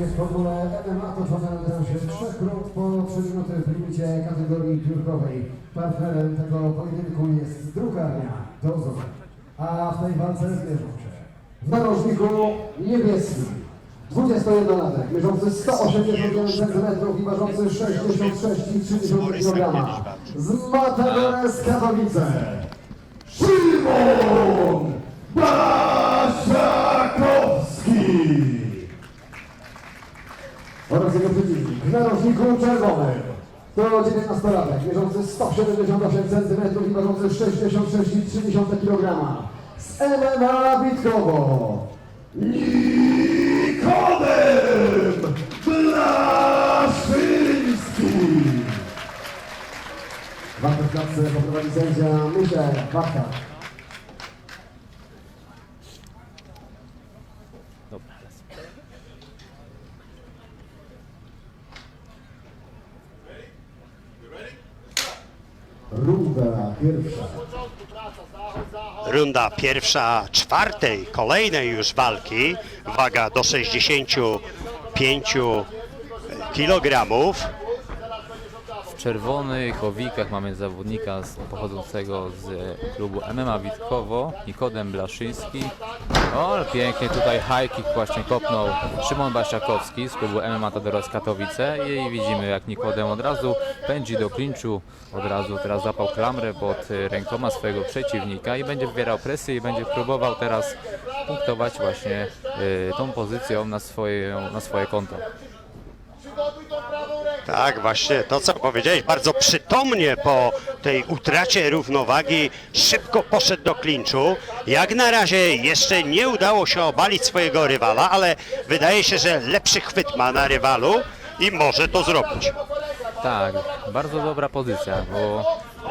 starcie w formule MMA toczone będą się trzech po 3 minuty w limicie kategorii piórkowej. Partnerem tego pojedynku jest drukarnia Dozor. A w tej walce zmierzą się w narożniku niebieskim 21-latek, mierzący 181 cm i ważący 66,3 kg. Z Matadores Katowice. Szymon oraz jego przeciwnik w narożniku czerwonym. To 19-latek, mierzący 178 cm i ważący 66,3 kg. Z MMA Witkowo. Nikodem Blaszyński. Walkę w klatce poprowadzi sędzia Michał Wachta. Runda pierwsza. Runda pierwsza czwartej, kolejnej już walki. Waga do 65 kg. Czerwonych owikach mamy zawodnika z, pochodzącego z e, klubu MMA Witkowo, Nikodem Blaszyński. O, pięknie tutaj high kick właśnie kopnął Szymon Basiakowski z klubu MMA Tadoros Katowice i widzimy jak Nikodem od razu pędzi do klinczu, od razu teraz zapał klamrę pod e, rękoma swojego przeciwnika i będzie wywierał presję i będzie próbował teraz punktować właśnie e, tą pozycją na swoje, na swoje konto. Tak, właśnie to co powiedziałeś, bardzo przytomnie po tej utracie równowagi szybko poszedł do klinczu. Jak na razie jeszcze nie udało się obalić swojego rywala, ale wydaje się, że lepszy chwyt ma na rywalu i może to zrobić. Tak, bardzo dobra pozycja, bo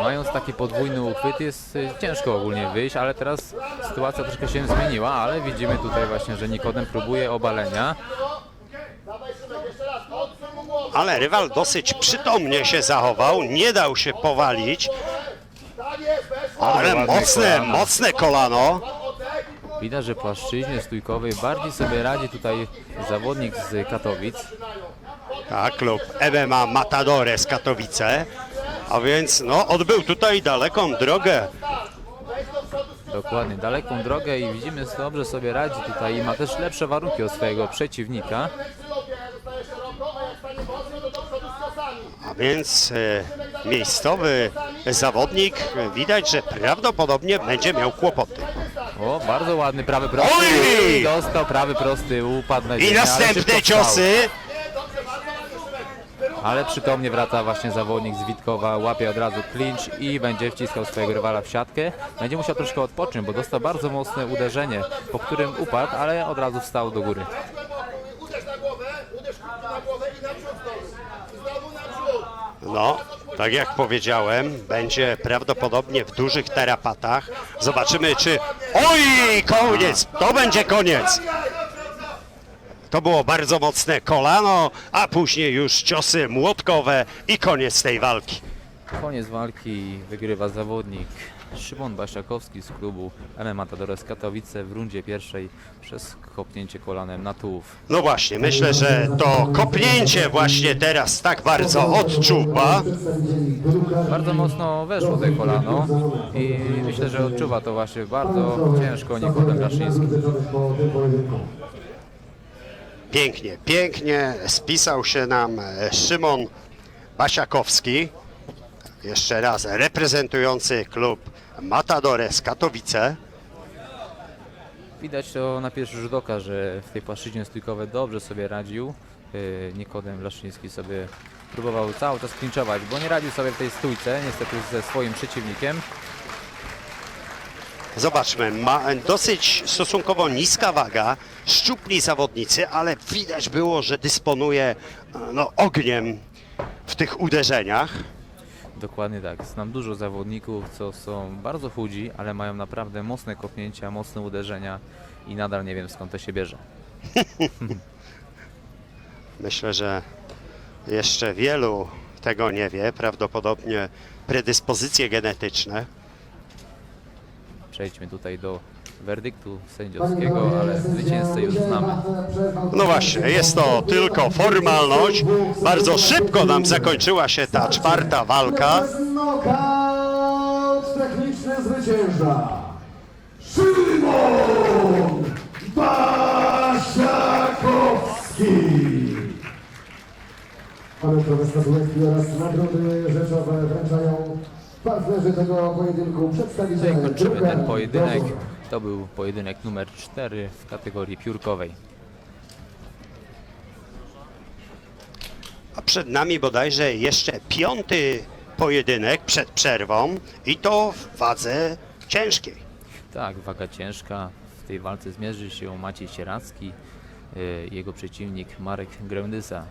mając taki podwójny uchwyt jest y, ciężko ogólnie wyjść, ale teraz sytuacja troszkę się zmieniła, ale widzimy tutaj właśnie, że Nikodem próbuje obalenia. Ale rywal dosyć przytomnie się zachował, nie dał się powalić, ale ładne mocne, kolano. mocne kolano. Widać, że w płaszczyźnie stójkowej bardziej sobie radzi tutaj zawodnik z Katowic. Tak, klub MMA Matadore z Katowice. A więc no, odbył tutaj daleką drogę. Dokładnie, daleką drogę i widzimy, że dobrze sobie radzi tutaj i ma też lepsze warunki od swojego przeciwnika. A więc e, miejscowy zawodnik widać, że prawdopodobnie będzie miał kłopoty. O, bardzo ładny prawy prosty. Oj! I dostał prawy prosty, upadł na I ziemię, ale następne szybko wstał. ciosy. Ale przytomnie wraca właśnie zawodnik z Witkowa, łapie od razu clinch i będzie wciskał swojego rywala w siatkę. Będzie musiał troszkę odpocząć, bo dostał bardzo mocne uderzenie, po którym upadł, ale od razu wstał do góry. Uderz na głowę, uderz na głowę i naprzód. No, tak jak powiedziałem, będzie prawdopodobnie w dużych tarapatach. Zobaczymy, czy... Oj, koniec! To będzie koniec! To było bardzo mocne kolano, a później już ciosy młotkowe i koniec tej walki. Koniec walki wygrywa zawodnik Szymon Basiakowski z klubu MMA Tadores Katowice w rundzie pierwszej przez kopnięcie kolanem na tułów. No właśnie, myślę, że to kopnięcie właśnie teraz tak bardzo odczuwa. Bardzo mocno weszło te kolano i myślę, że odczuwa to właśnie bardzo ciężko Nikodem Blaszyński. Pięknie, pięknie spisał się nam e, Szymon Basiakowski, jeszcze raz reprezentujący klub Matadore z Katowice. Widać to na pierwszy rzut oka, że w tej płaszczyźnie stójkowej dobrze sobie radził. Yy, Nikodem Laszyński sobie próbował cały czas klinczować, bo nie radził sobie w tej stójce, niestety ze swoim przeciwnikiem. Zobaczmy, ma dosyć stosunkowo niska waga, szczupli zawodnicy, ale widać było, że dysponuje no, ogniem w tych uderzeniach. Dokładnie tak. Znam dużo zawodników, co są bardzo chudzi, ale mają naprawdę mocne kopnięcia, mocne uderzenia i nadal nie wiem skąd to się bierze. Myślę, że jeszcze wielu tego nie wie, prawdopodobnie predyspozycje genetyczne. Przejdźmy tutaj do werdyktu sędziowskiego, ale zwycięzcę już znamy. No właśnie, jest to tylko formalność. Bardzo szybko nam zakończyła się ta czwarta walka. Knockout techniczny zwycięża. Szymon Basiakowski. Pamiątkowe statuetki oraz nagrody rzeczowe wręczają partnerzy tego pojedynku, przedstawiciele Tutaj kończymy ten pojedynek. To był pojedynek numer 4 w kategorii piórkowej. A przed nami bodajże jeszcze piąty pojedynek przed przerwą i to w wadze ciężkiej. Tak, waga ciężka. W tej walce zmierzy się Maciej Sieracki, y, jego przeciwnik Marek Grędysa.